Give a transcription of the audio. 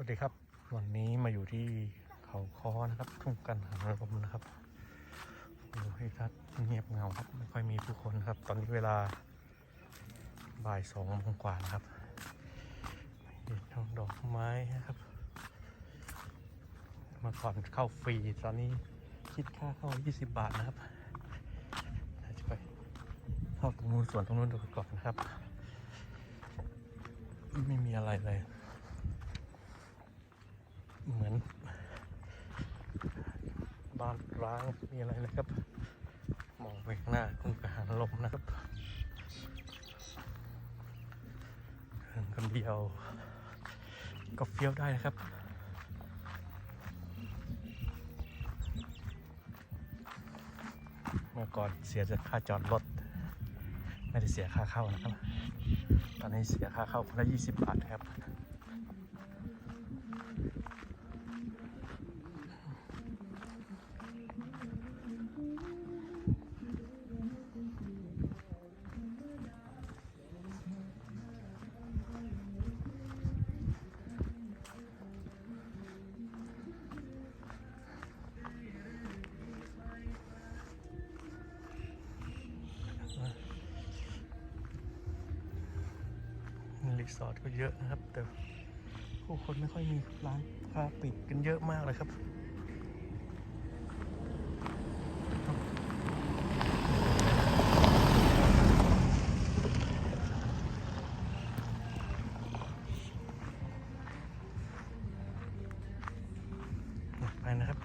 วัสดีครับ วันนี้มาอยู่ที่เขาคอนะครับทุ่งกันหางลมนะครับดูให้ทัดเงียบเงาครับไม่ค่อยมีผู้คนครับ ตอนนี้เวลาบ่ายสองโมงกว่านะครับเห็นทั้งดอกไม้นะครับมาก่อนเข้าฟรีตอนนี้คิดค่าเข้า 20 บาทนะครับเดี๋ยวจะไปเข้าตรงนู้นส่วนตรงนู้นดูก่อนนะครับ ไม่มีอะไรเลย เหมือนบ้านร้างมีอะไรนะครับ มองไปข้างหน้าคุณกระหันลมนะครับเดินคนเดียว ก็เฟี้ยวได้นะครับเมื่อก่อนเสียแต่ค่าจอดรถ ไม่ได้เสียค่าเข้านะครับ ตอนนี้เสียค่าเข้าคนละ20 บาทครับ รีสอร์ทก็เยอะนะครับ แต่ผู้คนไม่ค่อยมีร้านค้าปิดกันเยอะมากเลยครับไปนะครับ